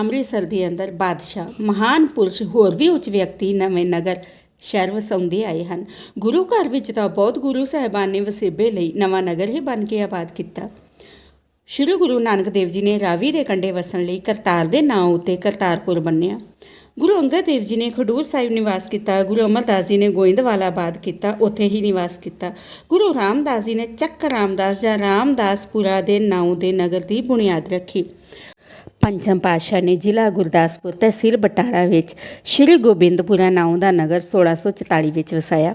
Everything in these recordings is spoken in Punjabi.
ਅੰਮ੍ਰਿਤਸਰ ਦੇ ਅੰਦਰ ਬਾਦਸ਼ਾਹ, ਮਹਾਨ ਪੁਰਸ਼ ਹੋਰ ਵੀ ਉੱਚ ਵਿਅਕਤੀ ਨਵੇਂ ਨਗਰ ਸ਼ਹਿਰ ਵਸਾਉਂਦੇ ਆਏ ਹਨ। ਗੁਰੂ ਘਰ ਵਿੱਚ ਤਾਂ ਬਹੁਤ ਗੁਰੂ ਸਾਹਿਬਾਨ ਨੇ ਵਸੇਬੇ ਲਈ ਨਵਾਂ ਨਗਰ ਹੀ ਬਣ ਕੇ ਆਬਾਦ ਕੀਤਾ। ਸ਼੍ਰੀ ਗੁਰੂ ਨਾਨਕ ਦੇਵ ਜੀ ਨੇ ਰਾਵੀ ਦੇ ਕੰਢੇ ਵਸਣ ਲਈ ਕਰਤਾਰ ਦੇ ਨਾਂ ਉੱਤੇ ਕਰਤਾਰਪੁਰ ਬੰਨਿਆ। ਗੁਰੂ ਅੰਗਦ ਦੇਵ ਜੀ ਨੇ ਖਡੂਰ ਸਾਹਿਬ ਨਿਵਾਸ ਕੀਤਾ, ਗੁਰੂ ਅਮਰਦਾਸ ਜੀ ਨੇ ਗੋਇੰਦਵਾਲ ਆਬਾਦ ਕੀਤਾ, ਉੱਥੇ ਹੀ ਨਿਵਾਸ ਕੀਤਾ। ਗੁਰੂ ਰਾਮਦਾਸ ਜੀ ਨੇ ਚੱਕ ਰਾਮਦਾਸ ਜਾਂ ਰਾਮਦਾਸਪੁਰਾ ਦੇ ਨਾਂ ਦੇ ਨਗਰ ਦੀ ਬੁਨਿਆਦ ਰੱਖੀ। ਪੰਚਮ ਪਾਤਸ਼ਾਹ ਨੇ ਜ਼ਿਲ੍ਹਾ ਗੁਰਦਾਸਪੁਰ ਤਹਿਸੀਲ ਬਟਾਲਾ ਵਿੱਚ ਸ਼੍ਰੀ ਗੋਬਿੰਦਪੁਰਾ ਨਾਉ ਦਾ ਨਗਰ 1644 ਵਿੱਚ ਵਸਾਇਆ।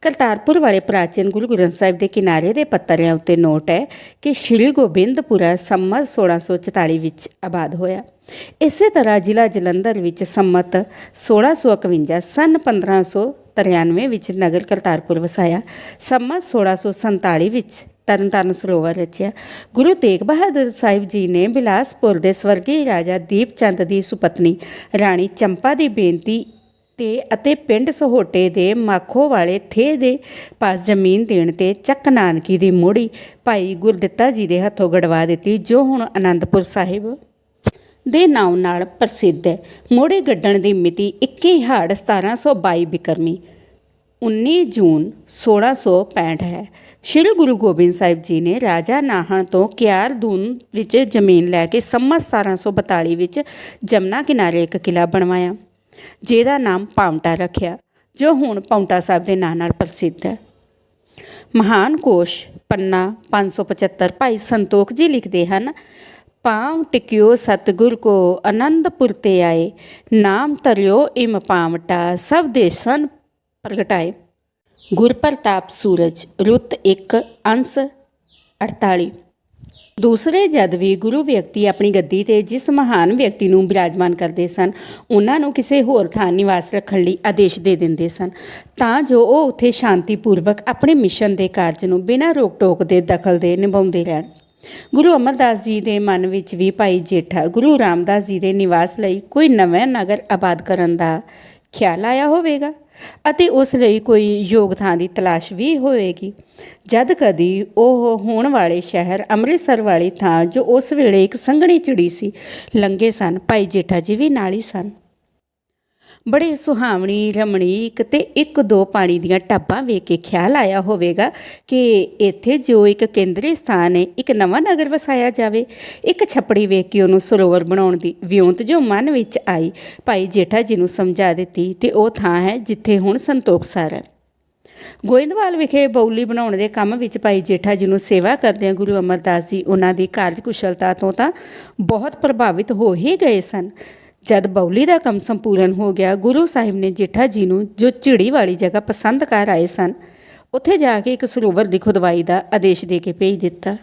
ਕਰਤਾਰਪੁਰ ਵਾਲੇ ਪ੍ਰਾਚੀਨ ਗੁਰੂ ਗ੍ਰੰਥ ਸਾਹਿਬ ਦੇ ਕਿਨਾਰੇ ਦੇ ਪੱਤਰਿਆਂ ਉੱਤੇ ਨੋਟ ਹੈ ਕਿ ਸ਼੍ਰੀ ਗੋਬਿੰਦਪੁਰਾ ਸੰਮਤ 1644 ਵਿੱਚ ਆਬਾਦ ਹੋਇਆ। ਇਸੇ ਤਰ੍ਹਾਂ ਜ਼ਿਲ੍ਹਾ ਜਲੰਧਰ ਵਿੱਚ ਸੰਮਤ 1651 ਸਨ 1593 ਵਿੱਚ ਨਗਰ ਕਰਤਾਰਪੁਰ ਵਸਾਇਆ। ਸੰਮਤ 1647 ਵਿੱਚ ਤਰਨਤਾਰਨ ਸਰੋਵਰ ਰਚਿਆ। ਗੁਰੂ ਤੇਗ ਬਹਾਦਰ ਸਾਹਿਬ ਜੀ ਨੇ ਬਿਲਾਸਪੁਰ ਦੇ ਸਵਰਗੀ ਰਾਜਾ ਦੀਪ ਚੰਦ ਦੀ ਸੁਪਤਨੀ, ਰਾਣੀ ਚੰਪਾ ਦੀ ਬੇਨਤੀ ਤੇ ਅਤੇ ਪਿੰਡ ਸਹੋਟੇ ਦੇ ਮਾਖੋ ਵਾਲੇ ਥੇ ਦੇ ਪਾਸ ਜ਼ਮੀਨ ਦੇਣ ਤੇ ਚੱਕ ਨਾਨਕੀ ਦੀ ਮੋੜੀ ਭਾਈ ਗੁਰਦਿੱਤਾ ਜੀ ਦੇ ਹੱਥੋਂ ਗੜਵਾ ਦਿੱਤੀ, ਜੋ ਹੁਣ ਆਨੰਦਪੁਰ ਸਾਹਿਬ ਦੇ ਨਾਮ ਨਾਲ ਪ੍ਰਸਿੱਧ ਹੈ ਮੋੜੇ ਗੱਡਣ ਦੀ ਮਿਤੀ 21 ਹਾੜ 1722 ਬਿਕਰਮੀ 19 ਜੂਨ 1665 ਹੈ। ਸ਼੍ਰੀ ਗੁਰੂ ਗੋਬਿੰਦ ਸਾਹਿਬ ਜੀ ਨੇ ਰਾਜਾ ਨਾਹਣ ਤੋਂ ਕਿਆਰਦੂਨ ਵਿੱਚ ਜ਼ਮੀਨ ਲੈ ਕੇ ਸੰਮਤ 1742 ਵਿੱਚ ਜਮਨਾ ਕਿਨਾਰੇ ਇੱਕ ਕਿਲਾ ਬਣਵਾਇਆ, ਜਿਹਦਾ ਨਾਮ ਪਾਉਂਟਾ ਰੱਖਿਆ, ਜੋ ਹੁਣ ਪਾਉਂਟਾ ਸਾਹਿਬ ਦੇ ਨਾਂ ਨਾਲ ਪ੍ਰਸਿੱਧ ਹੈ। ਮਹਾਨ ਕੋਸ਼ ਪੰਨਾ 575 ਭਾਈ ਸੰਤੋਖ ਜੀ ਲਿਖਦੇ ਹਨ ਪਾਉ ਟਿਕਿਓ ਸਤਗੁਰ ਕੋ ਆਨੰਦਪੁਰ ਤੇ ਆਏ, ਨਾਮ ਤਰਿਓ ਇਮ ਪਾਵਟਾ, ਸਭ ਦੇਸਨ ਪ੍ਰਗਟਾਏ। ਗੁਰ ਪ੍ਰਤਾਪ ਸੂਰਜ, ਰੁੱਤ 1 ਅੰਸ 48 ਦੂਸਰੇ ਜਦ ਵੀ ਗੁਰੂ ਵਿਅਕਤੀ ਆਪਣੀ ਗੱਦੀ ਤੇ ਜਿਸ ਮਹਾਨ ਵਿਅਕਤੀ ਨੂੰ ਬਿਰਾਜਮਾਨ ਕਰਦੇ ਸਨ, ਉਹਨਾਂ ਨੂੰ ਕਿਸੇ ਹੋਰ ਥਾਂ ਨਿਵਾਸ ਰੱਖਣ ਲਈ ਆਦੇਸ਼ ਦੇ ਦਿੰਦੇ ਸਨ, ਤਾਂ ਜੋ ਉਹ ਉੱਥੇ ਸ਼ਾਂਤੀਪੂਰਵਕ ਆਪਣੇ ਮਿਸ਼ਨ ਦੇ ਕਾਰਜ ਨੂੰ ਬਿਨਾਂ ਰੋਕ ਟੋਕ ਦੇ ਦਖਲ ਦੇ ਨਿਭਾਉਂਦੇ ਰਹਿਣ। ਗੁਰੂ ਅਮਰਦਾਸ ਜੀ ਦੇ ਮਨ ਵਿੱਚ ਵੀ ਭਾਈ ਜੇਠਾ ਗੁਰੂ ਰਾਮਦਾਸ ਜੀ ਦੇ ਨਿਵਾਸ ਲਈ ਕੋਈ ਨਵਾਂ ਨਗਰ ਆਬਾਦ ਕਰਨ ਦਾ ਖਿਆਲ ਆਇਆ ਹੋਵੇਗਾ ਅਤੇ ਉਸ ਲਈ ਕੋਈ ਯੋਗ ਥਾਂ ਦੀ ਤਲਾਸ਼ ਵੀ ਹੋਵੇਗੀ। ਜਦ ਕਦੀ ਉਹ ਹੋਣ ਵਾਲੇ ਸ਼ਹਿਰ ਅੰਮ੍ਰਿਤਸਰ ਵਾਲੀ ਥਾਂ ਜੋ ਉਸ ਵੇਲੇ ਇੱਕ ਸੰਘਣੀ ਚਿੜੀ ਸੀ ਲੰਗੇ ਸਨ। ਭਾਈ ਜੇਠਾ ਜੀ ਵੀ ਨਾਲ ਹੀ ਸਨ। ਬੜੇ ਸੁਹਾਵਣੀ ਰਮਣੀਕ ਤੇ ਇੱਕ ਦੋ ਪਾਣੀ ਦੀਆਂ ਟੱਬਾਂ ਵੇਖ ਕੇ ਖਿਆਲ ਆਇਆ ਹੋਵੇਗਾ ਕਿ ਇੱਥੇ ਜੋ ਇੱਕ ਕੇਂਦਰੀ ਸਥਾਨ ਹੈ, ਇੱਕ ਨਵਾਂ ਨਗਰ ਵਸਾਇਆ ਜਾਵੇ। ਇੱਕ ਛੱਪੜੀ ਵੇਖ ਕੇ ਉਹਨੂੰ ਸਰੋਵਰ ਬਣਾਉਣ ਦੀ ਵਿਉਂਤ ਜੋ ਮਨ ਵਿੱਚ ਆਈ, ਭਾਈ ਜੇਠਾ ਜੀ ਨੂੰ ਸਮਝਾ ਦਿੱਤੀ ਤੇ ਉਹ ਥਾਂ ਹੈ ਜਿੱਥੇ ਹੁਣ ਸੰਤੋਖ ਸਰ ਹੈ। ਗੋਇੰਦਵਾਲ ਵਿਖੇ ਬੌਲੀ ਬਣਾਉਣ ਦੇ ਕੰਮ ਵਿੱਚ ਭਾਈ ਜੇਠਾ ਜੀ ਨੂੰ ਸੇਵਾ ਕਰਦਿਆਂ ਗੁਰੂ ਅਮਰਦਾਸ ਜੀ ਉਹਨਾਂ ਦੀ ਕਾਰਜਕੁਸ਼ਲਤਾ ਤੋਂ ਤਾਂ ਬਹੁਤ ਪ੍ਰਭਾਵਿਤ ਹੋ ਹੀ ਗਏ ਸਨ। ਜਦ ਬੌਲੀ ਦਾ ਕੰਮ ਸੰਪੂਰਨ ਹੋ ਗਿਆ, ਗੁਰੂ ਸਾਹਿਬ ਨੇ ਜੇਠਾ ਜੀ ਨੂੰ ਜੋ ਝਿੜੀ ਵਾਲੀ ਜਗ੍ਹਾ ਪਸੰਦ ਕਰ ਆਏ ਸਨ, ਉੱਥੇ ਜਾ ਕੇ ਇੱਕ ਸਰੋਵਰ ਦੀ ਖੁਦਵਾਈ ਦਾ ਆਦੇਸ਼ ਦੇ ਕੇ ਭੇਜ ਦਿੱਤਾ।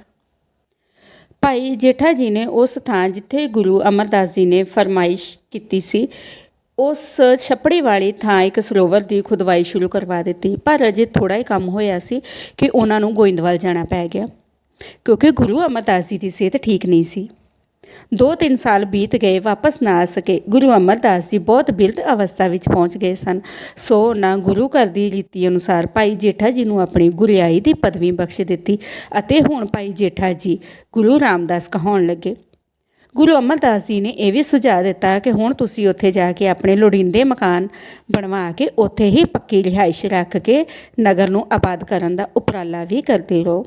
ਭਾਈ ਜੇਠਾ ਜੀ ਨੇ ਉਸ ਥਾਂ ਜਿੱਥੇ ਗੁਰੂ ਅਮਰਦਾਸ ਜੀ ਨੇ ਫਰਮਾਇਸ਼ ਕੀਤੀ ਸੀ, ਉਸ ਛੱਪੜੇ ਵਾਲੀ ਥਾਂ ਇੱਕ ਸਰੋਵਰ ਦੀ ਖੁਦਵਾਈ ਸ਼ੁਰੂ ਕਰਵਾ ਦਿੱਤੀ। ਪਰ ਅਜੇ ਥੋੜਾ ਹੀ ਕੰਮ ਹੋਇਆ ਸੀ ਕਿ ਉਹਨਾਂ ਨੂੰ ਗੋਇੰਦਵਾਲ ਜਾਣਾ ਪੈ ਗਿਆ, ਕਿਉਂਕਿ ਗੁਰੂ ਅਮਰਦਾਸ ਜੀ ਦੀ ਸਿਹਤ ਠੀਕ ਨਹੀਂ ਸੀ। ਦੋ ਤਿੰਨ ਸਾਲ ਬੀਤ ਗਏ ਵਾਪਸ ਨਾ ਆ ਸਕੇ। ਗੁਰੂ ਅਮਰਦਾਸ ਜੀ ਬਹੁਤ ਬਿਰਧ ਅਵਸਥਾ ਵਿੱਚ ਪਹੁੰਚ ਗਏ ਸਨ। ਸੋ ਨਾ ਗੁਰੂ ਘਰ ਦੀ ਰੀਤੀ ਅਨੁਸਾਰ ਭਾਈ ਜੇਠਾ ਜੀ ਨੂੰ ਆਪਣੀ ਗੁਰਿਆਈ ਦੀ ਪਦਵੀ ਬਖਸ਼ ਦਿੱਤੀ ਅਤੇ ਹੁਣ ਭਾਈ ਜੇਠਾ ਜੀ ਗੁਰੂ ਰਾਮਦਾਸ ਕਹਾਉਣ ਲੱਗੇ। ਗੁਰੂ ਅਮਰਦਾਸ ਜੀ ਨੇ ਇਹ ਵੀ ਸੁਝਾਅ ਦਿੱਤਾ ਕਿ ਹੁਣ ਤੁਸੀਂ ਉੱਥੇ ਜਾ ਕੇ ਆਪਣੇ ਲੋੜੀਂਦੇ ਮਕਾਨ ਬਣਵਾ ਕੇ ਉੱਥੇ ਹੀ ਪੱਕੀ ਰਿਹਾਇਸ਼ ਰੱਖ ਕੇ ਨਗਰ ਨੂੰ ਆਬਾਦ ਕਰਨ ਦਾ ਉਪਰਾਲਾ ਵੀ ਕਰਦੇ ਰਹੋ।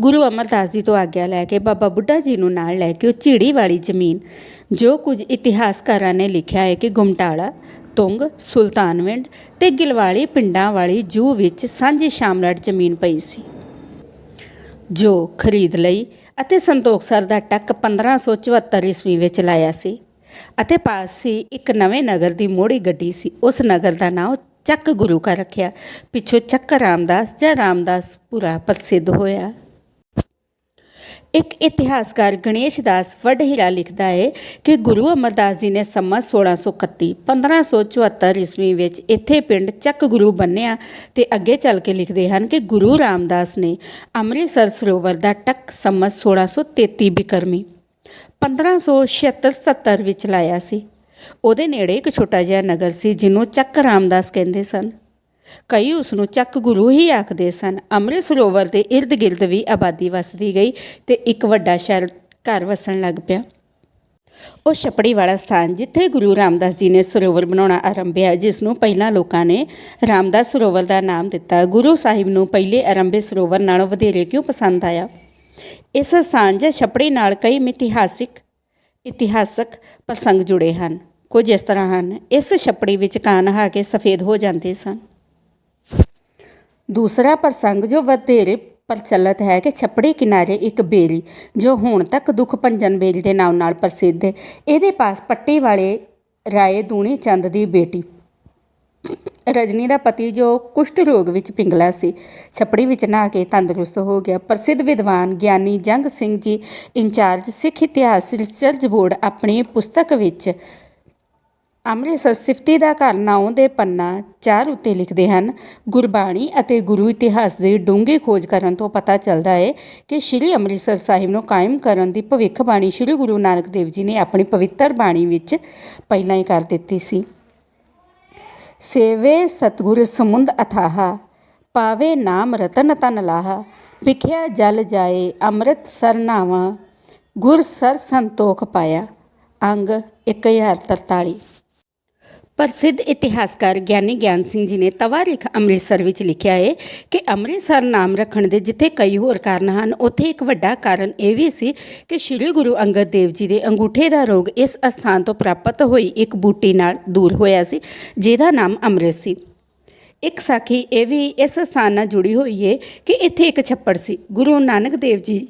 ਗੁਰੂ ਅਮਰਦਾਸ ਜੀ ਤੋਂ ਆਗਿਆ ਲੈ ਕੇ ਬਾਬਾ ਬੁੱਢਾ ਜੀ ਨੂੰ ਨਾਲ ਲੈ ਕੇ ਉਹ ਝੀੜੀ ਵਾਲੀ ਜ਼ਮੀਨ, ਜੋ ਕੁਝ ਇਤਿਹਾਸਕਾਰਾਂ ਨੇ ਲਿਖਿਆ ਹੈ ਕਿ ਗੁਮਟਾਲਾ, ਤੁੰਗ, ਸੁਲਤਾਨਵਿੰਡ ਤੇ ਗਿਲਵਾਲੀ ਪਿੰਡਾਂ ਵਾਲੀ ਜੂ ਵਿੱਚ ਸਾਂਝੀ ਸ਼ਾਮਲਟ ਜ਼ਮੀਨ ਪਈ ਸੀ, ਜੋ ਖਰੀਦ ਲਈ ਅਤੇ ਸੰਤੋਖਸਰ ਦਾ ਟੱਕ 1574 ਈਸਵੀ ਵਿੱਚ ਲਾਇਆ ਸੀ ਅਤੇ ਪਾਸ ਸੀ ਇੱਕ ਨਵੇਂ ਨਗਰ ਦੀ ਮੋੜੀ ਗੱਡੀ ਸੀ। ਉਸ ਨਗਰ ਦਾ ਨਾਮ ਚੱਕ ਗੁਰੂ ਕਾ ਰੱਖਿਆ। ਪਿੱਛੋਂ ਚੱਕ ਰਾਮਦਾਸ ਜਾਂ ਰਾਮਦਾਸਪੁਰਾ ਪ੍ਰਸਿੱਧ ਹੋਇਆ। ਇੱਕ ਇਤਿਹਾਸਕਾਰ ਗਣੇਸ਼ ਦਾਸ ਵਡਹੀਰਾ ਲਿਖਦਾ ਹੈ ਕਿ ਗੁਰੂ ਅਮਰਦਾਸ ਜੀ ਨੇ ਸੰਮਤ 1631 1574 ਈਸਵੀ ਵਿੱਚ ਇੱਥੇ ਪਿੰਡ ਚੱਕ ਗੁਰੂ ਬੰਨਿਆ ਤੇ ਅੱਗੇ ਚੱਲ ਕੇ ਲਿਖਦੇ ਹਨ ਕਿ ਗੁਰੂ ਰਾਮਦਾਸ ਨੇ ਅੰਮ੍ਰਿਤਸਰ ਸਰੋਵਰ ਦਾ ਟੱਕ ਸੰਮਤ 1633 ਬਿਕਰਮੀ 1576-77 ਵਿੱਚ ਲਾਇਆ ਸੀ। ਉਹਦੇ ਨੇੜੇ ਇੱਕ ਛੋਟਾ ਜਿਹਾ ਨਗਰ ਸੀ ਜਿਹਨੂੰ ਚੱਕ ਰਾਮਦਾਸ ਕਹਿੰਦੇ ਸਨ। ਕਈ ਉਸ ਨੂੰ ਚੱਕ ਗੁਰੂ ਹੀ ਆਖਦੇ ਸਨ। ਅੰਮ੍ਰਿਤ ਸਰੋਵਰ ਦੇ ird ਗਿਰਦ ਵੀ ਆਬਾਦੀ ਵਸਦੀ ਗਈ ਤੇ ਇੱਕ ਵੱਡਾ ਸ਼ਹਿਰ ਘਰ ਵਸਣ ਲੱਗ ਪਿਆ। ਉਹ ਛਪੜੀ ਵਾਲਾ ਸਥਾਨ ਜਿੱਥੇ ਗੁਰੂ ਰਾਮਦਾਸ ਜੀ ਨੇ ਸਰੋਵਰ ਬਣਾਉਣਾ ਆਰੰਭਿਆ ਜਿਸ ਨੂੰ ਪਹਿਲਾਂ ਲੋਕਾਂ ਨੇ ਰਾਮਦਾਸ ਸਰੋਵਰ ਦਾ ਨਾਮ ਦਿੱਤਾ। ਗੁਰੂ ਸਾਹਿਬ ਨੂੰ ਪਹਿਲੇ ਆਰੰਭੇ ਸਰੋਵਰ ਨਾਲੋਂ ਵਧੇਰੇ ਕਿਉਂ ਪਸੰਦ ਆਇਆ? ਇਸ ਸਥਾਨ ਜਾਂ ਛਪੜੀ ਨਾਲ ਕਈ ਮਿਥਿਹਾਸਿਕ, ਇਤਿਹਾਸਕ ਪ੍ਰਸੰਗ ਜੁੜੇ ਹਨ। ਕੁਝ ਇਸ ਤਰ੍ਹਾਂ ਹਨ। ਇਸ ਛਪੜੀ ਵਿੱਚ ਕਾਂ ਨਹਾ ਕੇ ਸਫੇਦ ਹੋ ਜਾਂਦੇ ਸਨ। ਦੂਸਰਾ ਪ੍ਰਸੰਗ ਜੋ ਵਧੇਰੇ ਪ੍ਰਚਲਿਤ ਹੈ ਕਿ ਛੱਪੜੇ ਕਿਨਾਰੇ ਇੱਕ ਬੇਰੀ ਜੋ ਹੁਣ ਤੱਕ ਦੁੱਖ ਭੰਜਨ ਬੇਰੀ ਦੇ ਨਾਮ ਨਾਲ ਪ੍ਰਸਿੱਧ ਹੈ। ਇਹਦੇ ਪਾਸ ਪੱਟੀ ਵਾਲੇ ਰਾਏ ਦੂਣੀ ਚੰਦ ਦੀ ਬੇਟੀ। ਰਜਨੀ ਦਾ ਪਤੀ ਜੋ ਕੁਸ਼ਟ ਰੋਗ ਵਿੱਚ ਪਿੰਗਲਾ ਸੀ, ਛੱਪੜੀ ਵਿੱਚ ਨਹਾ ਕੇ ਤੰਦਰੁਸਤ ਹੋ ਗਿਆ। ਪ੍ਰਸਿੱਧ ਵਿਦਵਾਨ ਗਿਆਨੀ ਜੰਗ ਸਿੰਘ ਜੀ, ਇੰਚਾਰਜ ਸਿੱਖ ਇਤਿਹਾਸ ਰਿਸਰਚ ਬੋਰਡ, ਆਪਣੀ ਪੁਸਤਕ ਵਿੱਚ ਅੰਮ੍ਰਿਤਸਰ ਸਿਫਤੀ ਦਾ ਘਰ ਨਾਉ ਦੇ ਪੰਨਾ 4 ਉੱਤੇ ਲਿਖਦੇ ਹਨ। ਗੁਰਬਾਣੀ ਅਤੇ ਗੁਰੂ ਇਤਿਹਾਸ ਦੀ ਡੂੰਘੇ ਖੋਜ ਕਰਨ ਤੋਂ ਪਤਾ ਚੱਲਦਾ ਹੈ ਕਿ ਸ੍ਰੀ ਅੰਮ੍ਰਿਤਸਰ ਸਾਹਿਬ ਨੂੰ ਕਾਇਮ ਕਰਨ ਦੀ ਭਵਿੱਖਬਾਣੀ ਸ੍ਰੀ ਗੁਰੂ ਨਾਨਕ ਦੇਵ ਜੀ ਨੇ ਆਪਣੀ ਪਵਿੱਤਰ ਬਾਣੀ ਵਿੱਚ ਪਹਿਲਾਂ ਹੀ ਕਰ ਦਿੱਤੀ ਸੀ। ਸੇਵੇ ਸਤਗੁਰ ਸਮੁੰਦ ਅਥਾਹਾ, ਪਾਵੇ ਨਾਮ ਰਤਨ ਤਨ ਲਾਹਾ ਵਿਖਿਆ ਜਲ ਜਾਏ ਅੰਮ੍ਰਿਤ ਸਰਨਾਵਾ ਗੁਰ ਸਰ ਸੰਤੋਖ ਪਾਇਆ, ਅੰਗ 1043 ਪ੍ਰਸਿੱਧ ਇਤਿਹਾਸਕਾਰ ਗਿਆਨੀ ਗਿਆਨ ਸਿੰਘ ਜੀ ਨੇ ਤਵਾ ਤਵਾਰਿਖ ਅੰਮ੍ਰਿਤਸਰ ਵਿੱਚ ਲਿਖਿਆ ਹੈ ਕਿ ਅੰਮ੍ਰਿਤਸਰ ਨਾਮ ਰੱਖਣ ਦੇ ਜਿੱਥੇ ਕਈ ਹੋਰ ਕਾਰਨ ਹਨ, ਉੱਥੇ ਇੱਕ ਵੱਡਾ ਕਾਰਨ ਇਹ ਵੀ ਸੀ ਕਿ ਸ੍ਰੀ ਗੁਰੂ ਅੰਗਦ ਦੇਵ ਜੀ ਦੇ ਅੰਗੂਠੇ ਦਾ ਰੋਗ ਇਸ ਅਸਥਾਨ ਤੋਂ ਪ੍ਰਾਪਤ ਹੋਈ ਇੱਕ ਬੂਟੀ ਨਾਲ ਦੂਰ ਹੋਇਆ ਸੀ, ਜਿਹਦਾ ਨਾਮ ਅੰਮ੍ਰਿਤ ਸੀ। ਇੱਕ ਸਾਖੀ ਇਹ ਵੀ ਇਸ ਸਥਾਨ ਨਾਲ ਜੁੜੀ ਹੋਈ ਹੈ ਕਿ ਇੱਥੇ ਇੱਕ ਛੱਪੜ ਸੀ। ਗੁਰੂ ਨਾਨਕ ਦੇਵ ਜੀ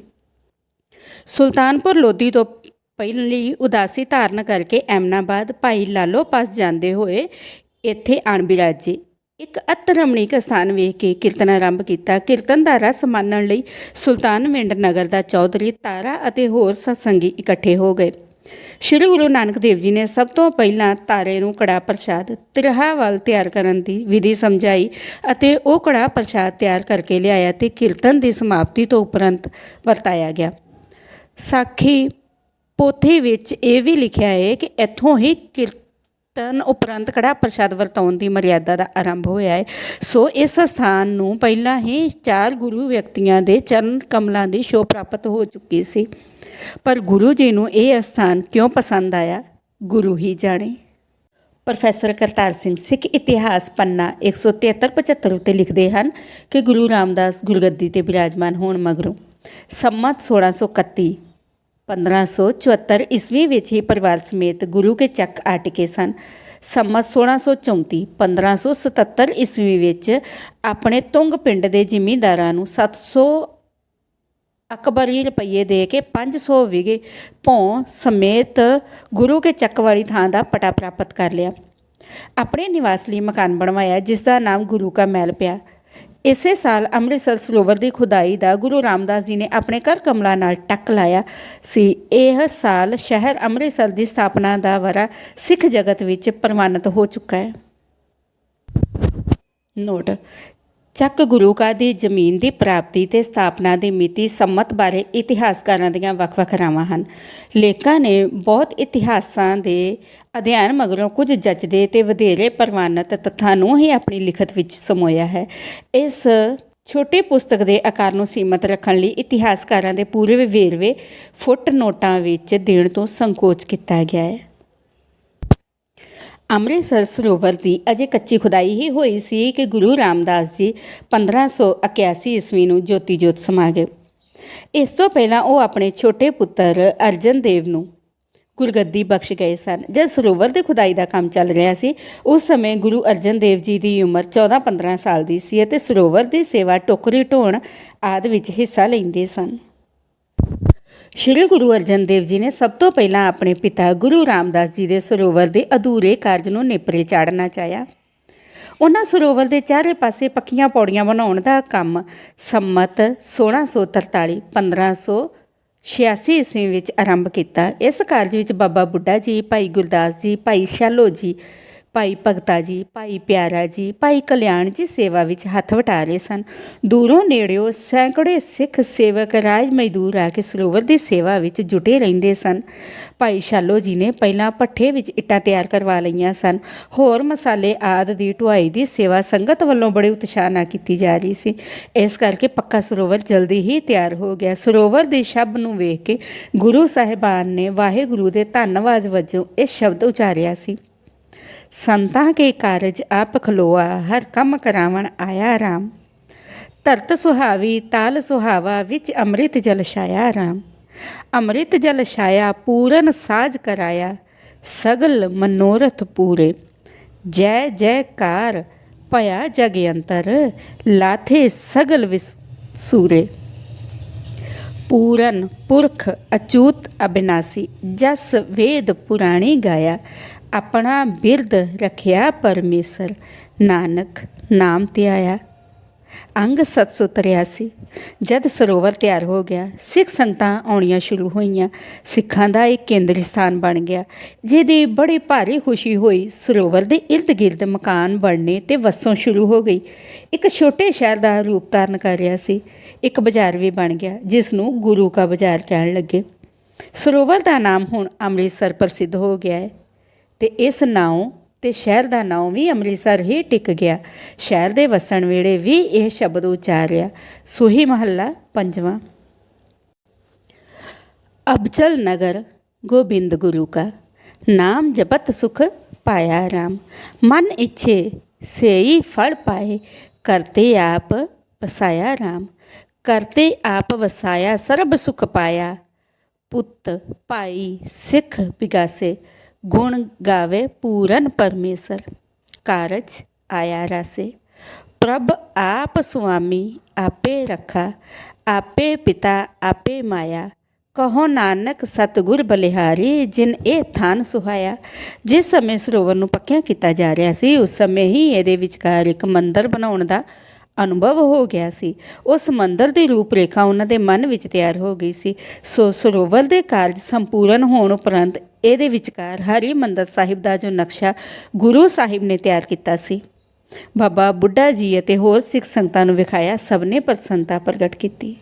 ਸੁਲਤਾਨਪੁਰ ਲੋਧੀ ਤੋਂ ਲਈ ਉਦਾਸੀ ਧਾਰਨ ਕਰਕੇ ਐਮਨਾਬਾਦ ਭਾਈ ਲਾਲੋ ਪਾਸ ਜਾਂਦੇ ਹੋਏ ਇੱਥੇ ਆਣ ਬਿਰਾਜੇ। ਇੱਕ ਅਤ ਰਮਣੀਕ ਸਥਾਨ ਵੇਖ ਕੇ ਕੀਰਤਨ ਆਰੰਭ ਕੀਤਾ। ਕੀਰਤਨ ਦਾ ਰਸ ਮਾਨਣ ਲਈ ਸੁਲਤਾਨਵਿੰਡ ਨਗਰ ਦਾ ਚੌਧਰੀ ਤਾਰਾ ਅਤੇ ਹੋਰ ਸਤਸੰਗੀ ਇਕੱਠੇ ਹੋ ਗਏ। ਸ਼੍ਰੀ ਗੁਰੂ ਨਾਨਕ ਦੇਵ ਜੀ ਨੇ ਸਭ ਤੋਂ ਪਹਿਲਾਂ ਤਾਰੇ ਨੂੰ ਕੜਾ ਪ੍ਰਸ਼ਾਦ, ਤਿਰਹਾ ਵੱਲ ਤਿਆਰ ਕਰਨ ਦੀ ਵਿਧੀ ਸਮਝਾਈ ਅਤੇ ਉਹ ਕੜਾ ਪ੍ਰਸ਼ਾਦ ਤਿਆਰ ਕਰਕੇ ਲਿਆਇਆ ਤੇ ਕੀਰਤਨ ਦੀ ਸਮਾਪਤੀ ਤੋਂ ਉਪਰੰਤ ਵਰਤਾਇਆ ਗਿਆ। ਸਾਖੀ ਪੋਥੀ ਵਿੱਚ ਇਹ ਵੀ ਲਿਖਿਆ ਹੈ ਕਿ ਇੱਥੋਂ ਹੀ ਕੀਰਤਨ ਉਪਰੰਤ ਕੜਾ ਪ੍ਰਸ਼ਾਦ ਵਰਤਾਉਣ ਦੀ ਮਰਿਆਦਾ ਦਾ ਆਰੰਭ ਹੋਇਆ ਹੈ। ਸੋ ਇਸ ਸਥਾਨ ਨੂੰ ਪਹਿਲਾਂ ਹੀ ਚਾਰ ਗੁਰੂ ਵਿਅਕਤੀਆਂ ਦੇ ਚਰਨ ਕਮਲਾਂ ਦੀ ਸ਼ੋਅ ਪ੍ਰਾਪਤ ਹੋ ਚੁੱਕੀ ਸੀ। ਪਰ ਗੁਰੂ ਜੀ ਨੂੰ ਇਹ ਸਥਾਨ ਕਿਉਂ ਪਸੰਦ ਆਇਆ? ਗੁਰੂ ਹੀ ਜਾਣੇ। ਪ੍ਰੋਫੈਸਰ ਕਰਤਾਰ ਸਿੰਘ ਸਿੱਖ ਇਤਿਹਾਸ ਪੰਨਾ 173 75 ਉੱਤੇ ਲਿਖਦੇ ਹਨ ਕਿ ਗੁਰੂ ਰਾਮਦਾਸ ਗੁਰਗੱਦੀ ਤੇ ਬਿਰਾਜਮਾਨ ਹੋਣ ਮਗਰੋਂ ਸੰਮਤ 1631 1574 ਈਸਵੀ ਵਿੱਚ ਹੀ ਪਰਿਵਾਰ ਸਮੇਤ ਗੁਰੂ ਕੇ ਚੱਕ ਆ ਟਿਕੇ ਸਨ। ਸੰਮਤ 1634 1577 ਈਸਵੀ ਵਿੱਚ ਆਪਣੇ ਤੁੰਗ ਪਿੰਡ ਦੇ ਜ਼ਿਮੀਂਦਾਰਾਂ ਨੂੰ 700 ਅਕਬਰੀ ਰੁਪਈਏ ਦੇ ਕੇ 500 ਵਿਗੇ ਭੌਂ ਸਮੇਤ ਗੁਰੂ ਕੇ ਚੱਕ ਵਾਲੀ ਥਾਂ ਦਾ ਪਟਾ ਪ੍ਰਾਪਤ ਕਰ ਲਿਆ। ਆਪਣੇ ਨਿਵਾਸ ਲਈ ਮਕਾਨ ਬਣਵਾਇਆ, ਜਿਸ ਦਾ ਨਾਮ ਗੁਰੂ ਕਾ ਮਹਿਲ ਪਿਆ। ਇਸੇ ਸਾਲ ਅੰਮ੍ਰਿਤਸਰ ਸਰੋਵਰ ਦੀ ਖੁਦਾਈ ਦਾ ਗੁਰੂ ਰਾਮਦਾਸ ਜੀ ਨੇ ਆਪਣੇ ਘਰ ਕਮਲਾ ਨਾਲ ਟੱਕ ਲਾਇਆ ਸੀ। ਇਹ ਸਾਲ ਸ਼ਹਿਰ ਅੰਮ੍ਰਿਤਸਰ ਦੀ ਸਥਾਪਨਾ ਦਾ ਵਰਾ ਸਿੱਖ ਜਗਤ ਵਿੱਚ ਪ੍ਰਵਾਨਿਤ ਹੋ ਚੁੱਕਾ ਹੈ। ਨੋਟ ਚੱਕ ਗੁਰੂ ਕਾ ਦੀ ਜ਼ਮੀਨ ਦੀ ਪ੍ਰਾਪਤੀ ਤੇ ਸਥਾਪਨਾ ਦੀ ਮਿਤੀ ਸੰਮਤ ਬਾਰੇ ਇਤਿਹਾਸਕਾਰਾਂ ਦੀਆਂ ਵੱਖ-ਵੱਖ ਰਾਵਾਂ ਹਨ। ਲੇਖਕਾਂ ਨੇ ਬਹੁਤ ਇਤਿਹਾਸਾਂ ਦੇ ਅਧਿਐਨ ਮਗਰੋਂ ਕੁਝ ਜੱਜਦੇ ਤੇ ਵਧੇਰੇ ਪ੍ਰਵਾਨਿਤ ਤੱਥਾਂ ਨੂੰ ਹੀ ਆਪਣੀ ਲਿਖਤ ਵਿੱਚ ਸਮੋਇਆ ਹੈ। ਇਸ ਛੋਟੀ ਪੁਸਤਕ ਦੇ ਆਕਾਰ ਨੂੰ ਸੀਮਤ ਰੱਖਣ ਲਈ ਇਤਿਹਾਸਕਾਰਾਂ ਦੇ ਪੂਰੇ ਵੇਰਵੇ ਫੁੱਟ ਨੋਟਾਂ ਵਿੱਚ ਦੇਣ ਤੋਂ ਸੰਕੋਚ ਕੀਤਾ ਗਿਆ ਹੈ। ਅੰਮ੍ਰਿਤਸਰ ਸਰੋਵਰ ਦੀ ਅਜੇ ਕੱਚੀ ਖੁਦਾਈ ਹੀ ਹੋਈ ਸੀ ਕਿ ਗੁਰੂ ਰਾਮਦਾਸ ਜੀ 1581 ਈਸਵੀ ਨੂੰ ਜੋਤੀ ਜੋਤ ਸਮਾ ਗਏ ਇਸ ਤੋਂ ਪਹਿਲਾਂ ਉਹ ਆਪਣੇ ਛੋਟੇ ਪੁੱਤਰ ਅਰਜਨ ਦੇਵ ਨੂੰ ਗੁਰਗੱਦੀ ਬਖਸ਼ ਗਏ ਸਨ। ਜਦ ਸਰੋਵਰ ਦੀ ਖੁਦਾਈ ਦਾ ਕੰਮ ਚੱਲ ਰਿਹਾ ਸੀ, ਉਸ ਸਮੇਂ ਗੁਰੂ ਅਰਜਨ ਦੇਵ ਜੀ ਦੀ ਉਮਰ 14-15 ਸਾਲ ਦੀ ਸੀ ਅਤੇ ਸਰੋਵਰ ਦੀ ਸੇਵਾ ਟੋਕਰੀ ਢੋਣ ਆਦਿ ਵਿੱਚ ਹਿੱਸਾ ਲੈਂਦੇ ਸਨ। ਸ਼੍ਰੀ ਗੁਰੂ ਅਰਜਨ ਦੇਵ ਜੀ ਨੇ ਸਭ ਤੋਂ ਪਹਿਲਾਂ ਆਪਣੇ ਪਿਤਾ ਗੁਰੂ ਰਾਮਦਾਸ ਜੀ ਦੇ ਸਰੋਵਰ ਦੇ ਅਧੂਰੇ ਕਾਰਜ ਨੂੰ ਨੇਪਰੇ ਚਾੜਨਾ ਚਾਹਿਆ। ਉਹਨਾਂ ਸਰੋਵਰ ਦੇ ਚਾਰੇ ਪਾਸੇ ਪੱਕੀਆਂ ਪੌੜੀਆਂ ਬਣਾਉਣ ਦਾ ਕੰਮ ਸੰਮਤ 1643 1586 ਈਸਵੀ ਵਿੱਚ ਆਰੰਭ ਕੀਤਾ। ਇਸ ਕਾਰਜ ਵਿੱਚ ਬਾਬਾ ਬੁੱਢਾ ਜੀ, ਭਾਈ ਗੁਰਦਾਸ ਜੀ, ਭਾਈ ਸ਼ਾਲੋ ਜੀ ਭਾਈ ਭਗਤਾ ਜੀ, ਭਾਈ ਪਿਆਰਾ ਜੀ, ਭਾਈ ਕਲਿਆਣ ਜੀ ਸੇਵਾ ਵਿੱਚ ਹੱਥ ਵਟਾ ਰਹੇ ਸਨ। ਦੂਰੋਂ ਨੇੜਿਓਂ ਸੈਂਕੜੇ ਸਿੱਖ ਸੇਵਕ ਰਾਜ ਮਜ਼ਦੂਰ ਆ ਕੇ ਸਰੋਵਰ ਦੀ ਸੇਵਾ ਵਿੱਚ ਜੁਟੇ ਰਹਿੰਦੇ ਸਨ। ਭਾਈ ਸ਼ਾਲੋ ਜੀ ਨੇ ਪਹਿਲਾਂ ਪੱਠੇ ਵਿੱਚ ਇੱਟਾਂ ਤਿਆਰ ਕਰਵਾ ਲਈਆਂ ਸਨ। ਹੋਰ ਮਸਾਲੇ ਆਦ ਦੀ ਢੁਆਈ ਦੀ ਸੇਵਾ ਸੰਗਤ ਵੱਲੋਂ ਬੜੇ ਉਤਸ਼ਾਹ ਨਾਲ ਕੀਤੀ ਜਾ ਰਹੀ ਸੀ। ਇਸ ਕਰਕੇ ਪੱਕਾ ਸਰੋਵਰ ਜਲਦੀ ਹੀ ਤਿਆਰ ਹੋ ਗਿਆ। ਸਰੋਵਰ ਦੇ ਛੱਬ ਨੂੰ ਵੇਖ ਕੇ ਗੁਰੂ ਸਾਹਿਬਾਨ ਨੇ ਵਾਹਿਗੁਰੂ ਦੇ ਧੰਨਵਾਦ ਵਜੋਂ ਇਹ ਸ਼ਬਦ ਉਚਾਰਿਆ ਸੀ। ਸੰਤਾਂ ਕੇ ਕਾਰਜ ਆਪ ਖਲੋਆ, ਹਰ ਕੰਮ ਕਰਾਵਣ ਆਇਆ ਰਾਮ। ਧਰਤ ਸੁਹਾਵੀ, ਤਾਲ ਸੁਹਾਵਾ, ਵਿੱਚ ਅੰਮ੍ਰਿਤ ਜਲ ਛਾਇਆ ਰਾਮ। ਅੰਮ੍ਰਿਤ ਜਲ ਛਾਇਆ, ਪੂਰਨ ਸਾਜ ਕਰਾਇਆ, ਸਗਲ ਮਨੋਰਥ ਪੂਰੇ। ਜੈ, ਜੈਕਾਰ, ਭਇਆ ਜਗ ਅੰਤਰ, ਲਾਥੇ ਸਗਲ ਵਿਸ ਪੂਰਨ ਪੁਰਖ ਅਚੂਤ ਅਬਿਨਾਸੀ, ਜਸ ਵੇਦ ਪੁਰਾਣੀ ਗਾਇਆ ਆਪਣਾ ਬਿਰਦ ਰਖਿਆ ਪਰਮੇਸ਼ਰ। ਨਾਨਕ ਨਾਮ 'ਤੇ ਆਇਆ। ਅੰਗ 783 ਜਦ ਸਰੋਵਰ ਤਿਆਰ ਹੋ ਗਿਆ, ਸਿੱਖ ਸੰਗਤਾਂ ਆਉਣੀਆਂ ਸ਼ੁਰੂ ਹੋਈਆਂ। ਸਿੱਖਾਂ ਦਾ ਇਹ ਕੇਂਦਰੀ ਸਥਾਨ ਬਣ ਗਿਆ, ਜਿਹਦੀ ਬੜੀ ਭਾਰੀ ਖੁਸ਼ੀ ਹੋਈ। ਸਰੋਵਰ ਦੇ ਇਰਦ ਗਿਰਦ ਮਕਾਨ ਬਣਨੇ ਤੇ ਵਸੋਂ ਸ਼ੁਰੂ ਹੋ ਗਈ। ਇੱਕ ਛੋਟੇ ਸ਼ਹਿਰ ਦਾ ਰੂਪ ਧਾਰਨ ਕਰ ਰਿਹਾ ਸੀ। ਇੱਕ ਬਾਜ਼ਾਰ ਵੀ ਬਣ ਗਿਆ, ਜਿਸ ਨੂੰ ਗੁਰੂ ਕਾ ਬਾਜ਼ਾਰ ਕਹਿਣ ਲੱਗੇ। ਸਰੋਵਰ ਦਾ ਨਾਮ ਹੁਣ ਅੰਮ੍ਰਿਤਸਰ ਪ੍ਰਸਿੱਧ ਹੋ ਗਿਆ ਹੈ। ਤੇ ਇਸ ਨਾਉ ਤੇ ਸ਼ਹਿਰ ਦਾ ਨਾਮ ਵੀ ਅੰਮ੍ਰਿਤਸਰ ਹੀ ਟਿਕ ਗਿਆ। ਸ਼ਹਿਰ ਦੇ ਵਸਣ ਵੇਲੇ ਵੀ ਇਹ ਸ਼ਬਦ ਉਚਾਰਿਆ। ਸੋਹੀ ਮਹੱਲਾ ਪੰਜਵਾਂ। ਅਬਚਲ ਨਗਰ ਗੋਬਿੰਦ ਗੁਰੂ ਕਾ। ਨਾਮ ਜਪਤ ਸੁਖ ਪਾਇਆ ਰਾਮ। ਮਨ ਇੱਛੇ ਸੇਈ ਫਲ ਪਾਏ। ਕਰਤੇ ਆਪ ਵਸਾਇਆ ਰਾਮ। ਕਰਤੇ ਆਪ ਵਸਾਇਆ ਸਰਬ ਸੁਖ ਪਾਇਆ। ਪੁੱਤ ਭਾਈ ਸਿੱਖ ਵਿਗਾਸੇ ਗੁਣ ਗਾਵੇ ਪੂਰਨ ਪਰਮੇਸ਼ਰ, ਕਾਰਜ ਆਇਆ ਰਾਸੇ। ਪ੍ਰਭ ਆਪ ਸੁਆਮੀ ਆਪੇ ਰੱਖਾ, ਆਪੇ ਪਿਤਾ ਆਪੇ ਮਾਇਆ। ਕਹੋ ਨਾਨਕ, ਸਤਿਗੁਰ ਬਲਿਹਾਰੀ, ਜਿਨ ਇਹ ਥਾਨ ਸੁਹਾਇਆ। ਜਿਸ ਸਮੇਂ ਸਰੋਵਰ ਨੂੰ ਪੱਕਿਆ ਕੀਤਾ ਜਾ ਰਿਹਾ ਸੀ, ਉਸ ਸਮੇਂ ਹੀ ਇਹਦੇ ਵਿਚਕਾਰ ਇੱਕ ਮੰਦਰ ਬਣਾਉਣ ਦਾ ਅਨੁਭਵ ਹੋ ਗਿਆ ਸੀ। ਉਸ ਮੰਦਰ ਦੀ ਰੂਪਰੇਖਾ ਉਹਨਾਂ ਦੇ ਮਨ ਵਿੱਚ ਤਿਆਰ ਹੋ ਗਈ ਸੀ। ਸੋ ਸਰੋਵਰ ਦੇ ਕਾਰਜ ਸੰਪੂਰਨ ਹੋਣ ਉਪਰੰਤ ਇਹਦੇ ਵਿਚਕਾਰ ਹਰੀ ਮੰਦਰ ਸਾਹਿਬ ਦਾ ਜੋ ਨਕਸ਼ਾ ਗੁਰੂ ਸਾਹਿਬ ਨੇ ਤਿਆਰ ਕੀਤਾ ਸੀ। ਬਾਬਾ ਬੁੱਢਾ ਜੀ ਅਤੇ ਹੋਰ ਸਿੱਖ ਸੰਗਤਾਂ ਨੂੰ ਵਿਖਾਇਆ ਸਭ ਨੇ ਪ੍ਰਸੰਨਤਾ ਪ੍ਰਗਟ ਕੀਤੀ।